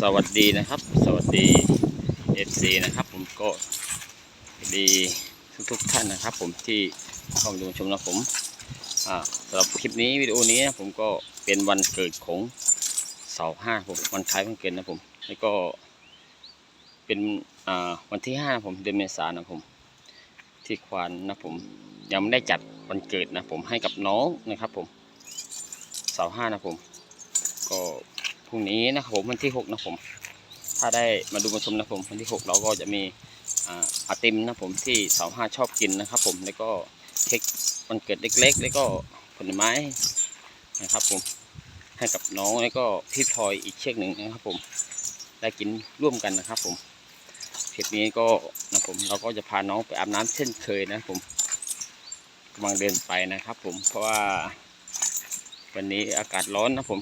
สวัสดีนะครับ สวัสดีเอฟซีนะครับ ผมก็ดีทุกทุกท่านนะครับ ผมที่เข้ามาดูชมนะผมสำหรับคลิปนี้วิดีโอนี้นะผมก็เป็นวันเกิดของเสาห้าผมวันคล้ายวันเกิดนะผมแล้วก็เป็นวันที่ห้าผมเดือนเมษายนนะผม ที่ควานนะผมยังไม่ได้จัดวันเกิดนะผมให้กับน้องนะครับ ผมเสาห้านะผม ก็ พรุ่งนี้นะครับผมวันที่หกนะผม ถ้าได้มาดูมาชมนะผมวันที่หกเราก็จะมีอาอติมนะผมที่สาวห้าชอบกินนะครับ ผมแล้วก็เค้กวันเกิดเล็ก ๆ แล้วก็ผลไม้นะครับ ผมให้กับน้องแล้วก็พี่พลอยอีกเชือกหนึ่งนะครับ ผมได้กินร่วมกันนะครับ ผมคลิปนี้ก็นะผมเราก็จะพาน้องไปอาบน้ำเช่นเคยนะผมกำลังเดินไปนะครับ ผมเพราะว่าวันนี้อากาศร้อนนะผม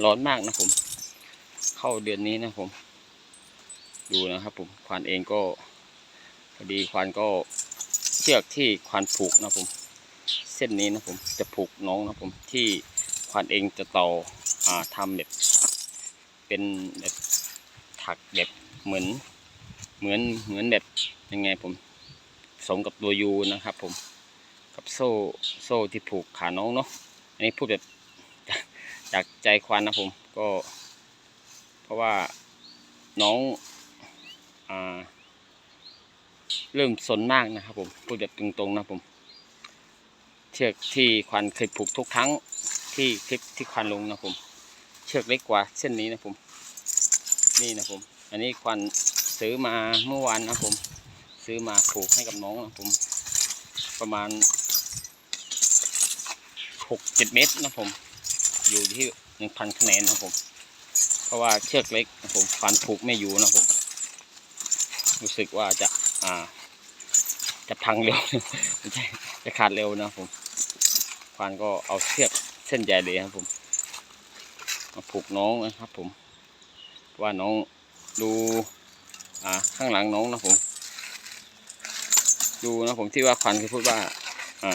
ร้อนมากนะผม เข้าเดือนนี้นะผม ดูนะครับผมควานเองก็พอดีควานก็เชือกที่ควานผูกนะผม เส้นนี้นะผมจะผูกน้องนะผมที่ควานเองจะต่ออ่าทำแบบเป็นแบบถักแบบเหมือนเหมือนเหมือนแบบยังไงผมสมกับตัวยูนะครับผมกับโซ่โซ่ที่ผูกขาน้องเนาะอันนี้พูดแบบ จากใจควานนะผมก็ เพราะว่าน้องอ่าเริ่มสนมากนะครับผมพูดแบบตรงๆนะผมเชือกที่ควานเคยผูกทุกครั้งที่คลิปที่ควานลงนะผม เชือกเล็กกว่าเส้นนี้นะผม นี่นะผม อันนี้ควานซื้อมาเมื่อวานนะผม ซื้อมาผูกให้กับน้องนะผม ประมาณหกเจ็ดเมตรนะผม อยู่ที่หนึ่งพันคะแนนนะผม เพราะว่าเชือกเล็กนะผมฟันผูกไม่อยู่นะผม รู้สึกว่าจะอ่า จะพังเร็วไม่ใช่จะขาดเร็วนะผมควานก็เอาเชือกเส้นใหญ่เลยครับผมมาผูกน้องนะครับ ผม ว่าน้องดู อ่า ข้างหลังน้องนะผม ดูนะผมที่ว่าควันเคยพูดว่า อ่า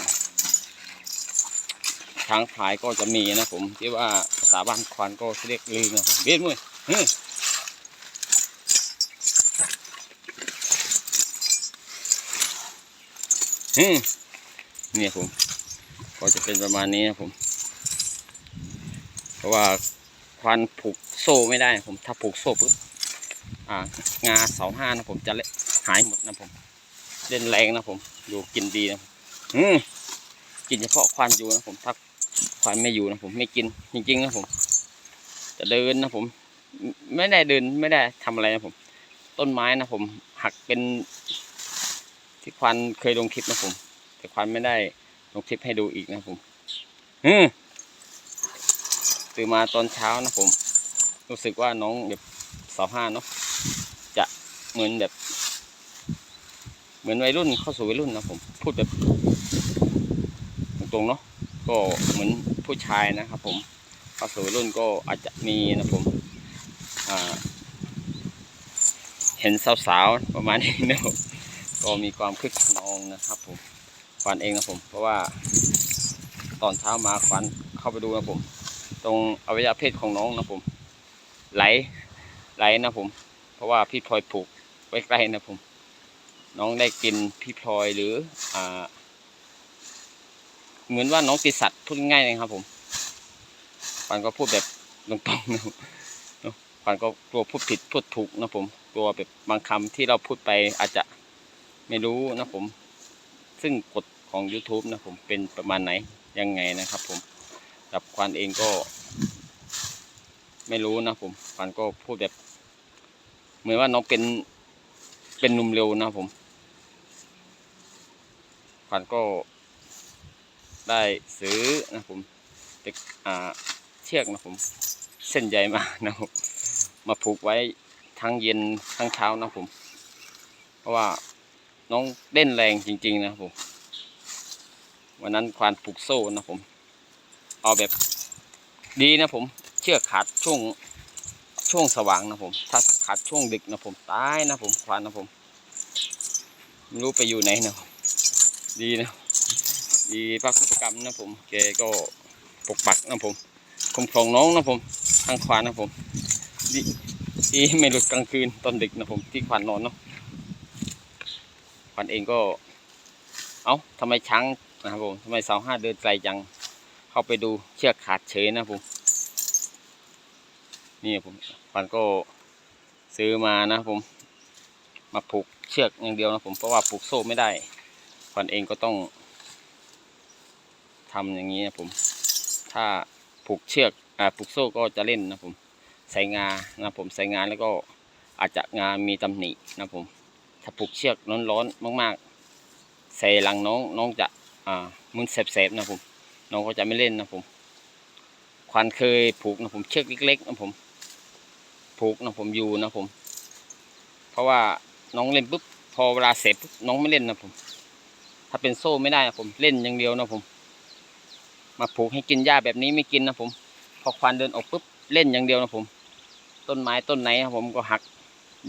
ทางผายก็จะมีนะผมที่ว่าภาษาบ้านควานก็เรียกลือนะผมเบียดมุ้ยเฮ้ยเนี่ยผม ก็จะเป็นประมาณนี้นะผม เพราะว่าควานผูกโซ่ไม่ได้นะผมถ้าผูกโซ่ปุ๊บอ่างาเสาห้านะผมจะเละหายหมดนะผม เล่นแรงนะผม อยู่กินดีนะอืมกินเฉพาะควานอยู่นะผมถ้า ควายไม่อยู่นะผมไม่กินจริงๆนะผมจะเดินนะผม ไม่ได้เดินไม่ได้ทำอะไรนะผม ต้นไม้นะผมหักเป็นที่ควานเคยลงคลิปนะผม แต่ควานไม่ได้ลงคลิปให้ดูอีกนะผมอืมตื่นมาตอนเช้านะผม รู้สึกว่าน้องแบบสาวห้าเนาะจะเหมือนแบบ เหมือนวัยรุ่นเข้าสู่วัยรุ่นนะผม พูดแบบตรงๆเนาะ ก็เหมือนผู้ชายนะครับ ผมเข้าสู่รุ่นก็อาจจะมีนะผมเห็นสาวๆประมาณนี้นะผมก็มีความคึกขนองนะครับผมควันเองนะผม เพราะว่าตอนเช้ามาควันเข้าไปดูนะผม ตรงอวัยวะเพศของน้องนะผม ไหลไหลนะผม เพราะว่าพี่พลอยผูกไว้ใกล้นะผม น้องได้กินพี่พลอยหรืออ่า เหมือนว่าน้องติดสัตว์พูดง่ายๆนะครับ ผมปันก็พูดแบบตรงๆนะครับปันก็กลัวพูดผิดพูดถูกนะผมกลัวแบบบางคำที่เราพูดไปอาจจะไม่รู้นะผม ซึ่งกฎของ YouTube นะผมเป็นประมาณไหนยังไงนะครับ ผมกับควันเองก็ ไม่รู้นะผมควันก็พูดแบบ เหมือนว่าน้องเป็นเป็นนุ่มเร็วนะผมควันก็ ได้ซื้อนะผมเด็กอ่าเชือกนะผมเส้นใหญ่มานะผมมาผูกไว้ทั้งเย็นทั้งเช้านะผม เพราะว่าน้องเล่นแรงจริง ๆ นะผมวันนั้นควานผูกโซ่นะผม เอาแบบดีนะผม เชือกขาดช่วงช่วงสว่างนะผม ถ้าขาดช่วงดึกนะผมตายนะผมควานนะผมไม่รู้ไปอยู่ไหนนะผมดีนะ ดีภาคกิจกรรมนะผมแกก็ปกปักนะผมคุ้มครองน้องนะผมทางควานนะผมดีที่ไม่หลุดกลางคืนตอนดึกนะผมที่ขวัญนอนเนาะขวัญเองก็ เอ้าทำไมช้างนะครับผมทำไมเสาห้าเดินไกลจังเข้าไปดูเชือกขาดเฉยนะผมนี่ผมขวัญก็ซื้อมานะผม มาผูกเชือกอย่างเดียวนะผมเพราะว่าผูกโซ่ไม่ได้ขวัญเองก็ต้อง ทำอย่างนี้นะผม ถ้าผูกเชือกอ่าผูกโซ่ก็จะเล่นนะผมใส่งานะผมใส่งาแล้วก็อาจจะงานมีตำหนินะผม ถ้าผูกเชือกร้อนๆมาก ๆ ใส่หลังน้องน้องจะอ่ามึนเสบๆนะผม น้องก็จะไม่เล่นนะผมควันเคยผูกนะผมเชือกเล็กๆนะผม ผูกนะผมอยู่นะผม เพราะว่าน้องเล่นปุ๊บพอเวลาเสร็จปุ๊บน้องไม่เล่นนะผม ถ้าเป็นโซ่ไม่ได้นะผมเล่นอย่างเดียวนะผม มาผูกให้กินหญ้าแบบนี้ไม่กินนะผม พอควันเดินออกปุ๊บเล่นอย่างเดียวนะผม ต้นไม้ต้นไหนนะผมก็หัก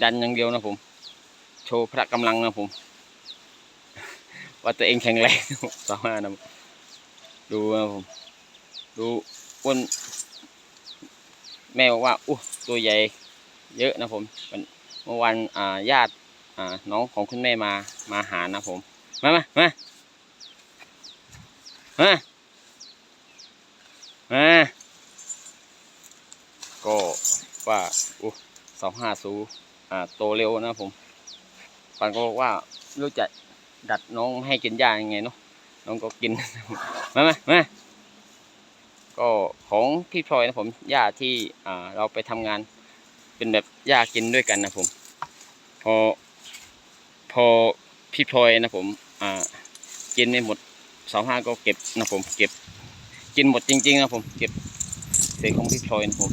ดันอย่างเดียวนะผม โชว์พระกำลังนะผม ว่าตัวเองแข็งแรงสามารถนะดูนะผม ดูอ้วนแม่บอกว่าอู้ตัวใหญ่เยอะนะผมเมื่อวันอ่าญาติอ่าน้องของคุณแม่มามาหานะผม มามามามา มาก็ว่าอู้สองห้าสูอ่าโตเร็วนะผมปันก็บอกว่ารู้จะดัดน้องให้กินยายังไงเนาะน้องก็กิน มามามาก็ของพี่พลอยนะผมหญ้าที่อ่าเราไปทำงานเป็นแบบหญ้ากินด้วยกันนะผม พอ พอพี่พลอยนะผม อ่ากินไม่หมดสองห้าก็เก็บนะผมเก็บ กินหมดจริงๆนะผมเก็บเศษของพี่พลอยนะผม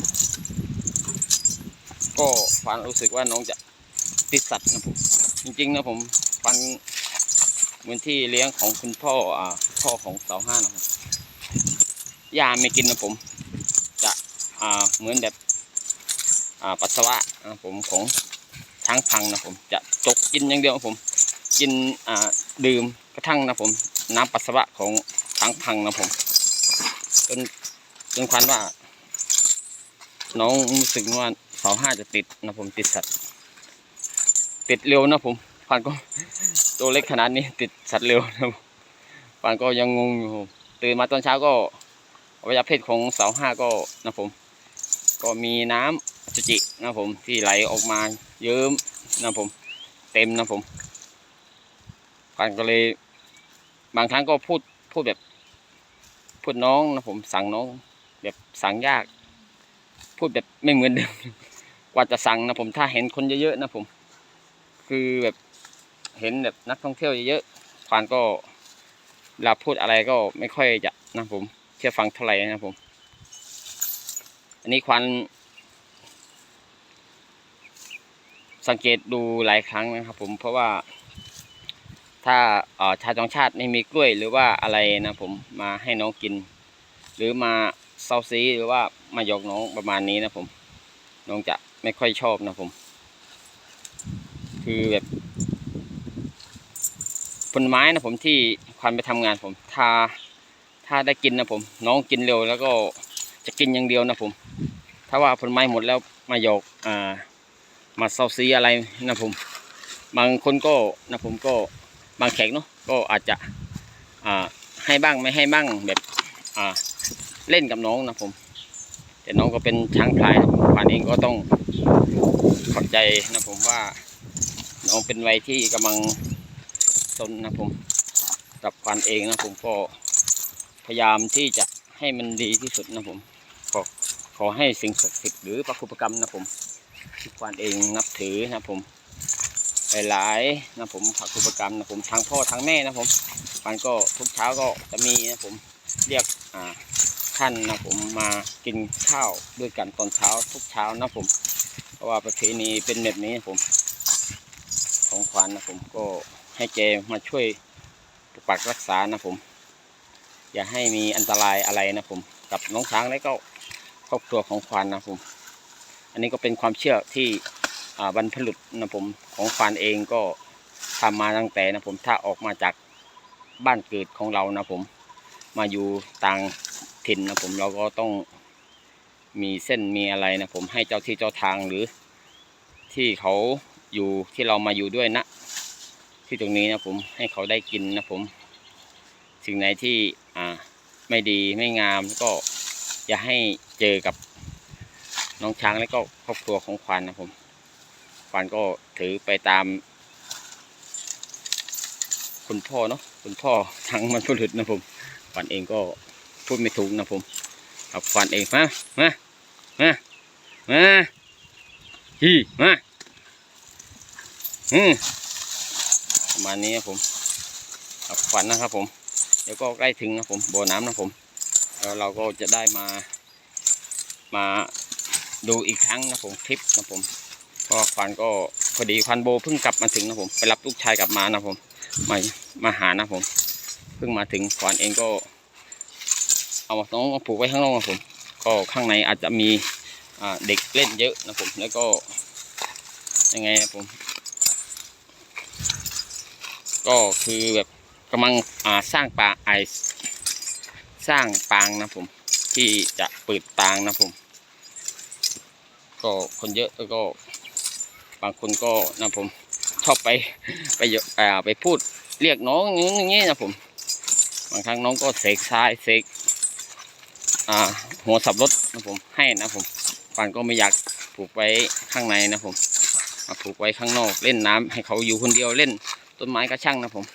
ก็ฟันรู้สึกว่าน้องจะติดสัตว์นะผมจริงๆนะผมฟันเหมือนที่เลี้ยงของคุณพ่ออ่าพ่อของสาวห้านะครับยาไม่กินนะผม จะอ่าเหมือนแบบอ่าปัสสาวะนะผมของช้างพังนะผมจะจกกินอย่างเดียวนะผม กินอ่าดื่มกระทั่งนะผม น้ำปัสสาวะของช้างพังนะผม จนจนควันว่า น้องรู้สึกว่าเสาห้าจะติดนะผมติดสัตว์ ติดเร็วนะผมควันก็ตัวเล็กขนาดนี้ ติดสัตว์เร็วนะควันก็ยังงงอยู่ผมตื่นมาตอนเช้าก็อวัยวะเพศของเสาห้าก็นะผม ก็มีน้ำอสุจินะผมที่ไหลออกมาเยิ้มนะผม เต็มนะผมกันก็เลยบางครั้งก็พูดพูดแบบ พูดน้องนะผมสั่งน้อง แบบสั่งยาก พูดแบบไม่เหมือนเดิมกว่าจะสั่งนะผมถ้าเห็นคนเยอะๆนะผม คือแบบเห็นแบบนักท่องเที่ยวเยอะๆควานก็เวลาพูดอะไรก็ไม่ค่อยจะนะผมเชื่อฟังเท่าไหร่นะผม อันนี้ควันสังเกตดูหลายครั้งนะครับผมเพราะว่า ถ้าชาติองชาติไม่มีกล้วยหรือว่าอะไรนะผมมาให้น้องกิน หรือมาเซาซีหรือว่ามาหยอกน้องประมาณนี้นะผม น้องจะไม่ค่อยชอบนะผม คือแบบผลไม้นะผมที่ควันไปทำงานผมทาถ้าได้กินนะผม น้องกินเร็วแล้วก็จะกินอย่างเดียวนะผม ถ้าว่าผลไม้หมดแล้วมาหยอกอ่ามาเซาซีอะไรนะผม บางคนก็นะผมก็ บางแขกเนาะก็อาจจะอ่าให้บ้างไม่ให้บ้างแบบอ่าเล่นกับน้องนะผม แต่น้องก็เป็นช้างพลายนะผมควานเองก็ต้องขอบใจนะผมว่าน้องเป็นวัยที่กำลังสนนะผมกับควานเองนะผมก็พยายามที่จะให้มันดีที่สุดนะผมขอขอให้สิ่งศักดิ์สิทธิ์หรือพระคุปกรรมนะผมที่ควานเองนับถือนะผม หลายๆนะผมพระคุปกรรมนะผมทั้งพ่อทั้งแม่นะผมมันก็ทุกเช้าก็จะมีนะผมเรียกอ่าท่านนะผมมากินข้าวด้วยกันตอนเช้าทุกเช้านะผมเพราะว่าประเพณีเป็นแบบนี้นะผม ของควานนะผมก็ให้แกมาช่วยปกปักรักษานะผม อย่าให้มีอันตรายอะไรนะผม กับน้องช้างและก็ครอบครัวของควานนะผม อันนี้ก็เป็นความเชื่อที่ บรรพบุษนะผมของควานเองก็ทำมาตั้งแต่นะผมถ้าออกมาจากบ้านเกิดของเรานะผมมาอยู่ต่างถิ่นนะผมเราก็ต้องมีเส้นมีอะไรนะผมให้เจ้าที่เจ้าทางหรือที่เขาอยู่ที่เรามาอยู่ด้วยนะ ที่ตรงนี้นะผมให้เขาได้กินนะผมสิ่งไหนที่อ่าไม่ดีไม่งามก็อย่าให้เจอกับน้องช้างและก็ครอบครัวของควานนะผม ควานก็ถือไปตาม คุณพ่อเนาะคุณพ่อทางมันผลุดนะผมควานเองก็พูดไม่ถูกนะผมเอาควานเองมามามามาฮีมาอืมประมาณนี้นะผมเอาควานนะครับผม เดี๋ยวก็ใกล้ถึงนะผมบ่อน้ำนะผม แล้วเราก็จะได้มา มาดูอีกครั้งนะผมคลิปนะผม เพราะควันก็พอดีควันโบเพิ่งกลับมาถึงนะผมไปรับลูกชายกลับมานะผมมามาหานะผมเพิ่งมาถึงควันเองก็ เอาน้องมาผูกไว้ข้างนอกนะผม ก็ข้างในอาจจะมีเด็กเล่นเยอะนะผมแล้วก็ยังไงนะผม ก็คือแบบกำลังสร้างปาไอสร้างปางนะผม ที่จะเปิดปางนะผม ก็คนเยอะแล้วก็างคนก็นะผมชอบไปไปอ่าไปพูดเรียกน้องอย่างนี้ยนะผม บางครั้งน้องก็เสกซ้ายเสกอ่าหัวสับรถนะผมให้นะผมปานก็ไม่อยากผูกไว้ข้างในนะผมมาผูกไว้ข้างนอกเล่นน้ำให้เขาอยู่คนเดียวเล่นต้นไม้ก็ช่างนะผม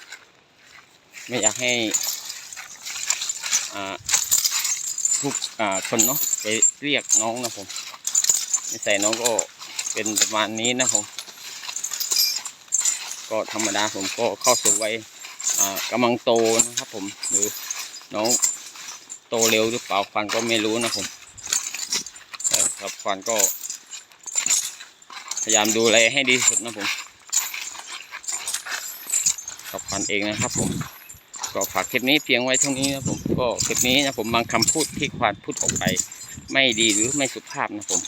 ไม่อยากให้อ่าทุกอ่าคนเนาะไปเรียกน้องนะผมนิสัยน้องก็ เป็นประมาณนี้นะผม ก็ธรรมดาผมก็เข้าสู่วัยกำลังโตนะครับผม หรือน้องโตเร็วหรือเปล่าฟันก็ไม่รู้นะผมแต่ครับฟันก็ พยายามดูแลให้ดีที่สุดนะผมกับพันเองนะครับผมก็ฝากคลิปนี้เพียงไว้เท่านี้นะผมก็คลิปนี้นะผมบางคำพูดที่ควานพูดออกไป ไม่ดีหรือไม่สุภาพนะผม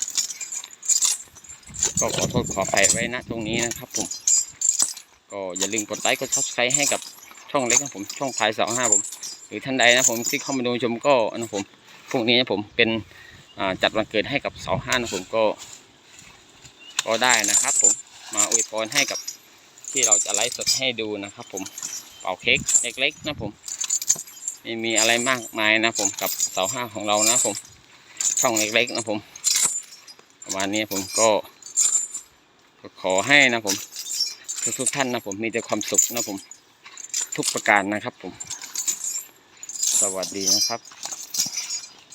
ก็ขอโทษขออภัยไว้นะตรงนี้นะครับผม ก็อย่าลืมกดไลค์กดซับสไครต์ให้กับช่องเล็กนะผมช่องพายสองห้าผม หรือท่านใดนะผมที่เข้ามาดูชมก็นะผมพรุ่งนี้นะผมเป็นจัดวันเกิดให้กับเสาห้านะผมก็ ก็ได้นะครับ ผมมาอวยพรให้กับที่เราจะไลฟ์สดให้ดูนะครับ ผมเป่าเค้กเล็กๆนะผมไม่มีอะไรมากมายนะผมกับเสาห้าของเรานะผม ช่องเล็กๆนะผม ประมาณนี้ผมก็ ก็ขอให้นะผมทุกๆท่านนะผมมีแต่ความสุขนะผมทุกประการนะครับผม สวัสดีนะครับ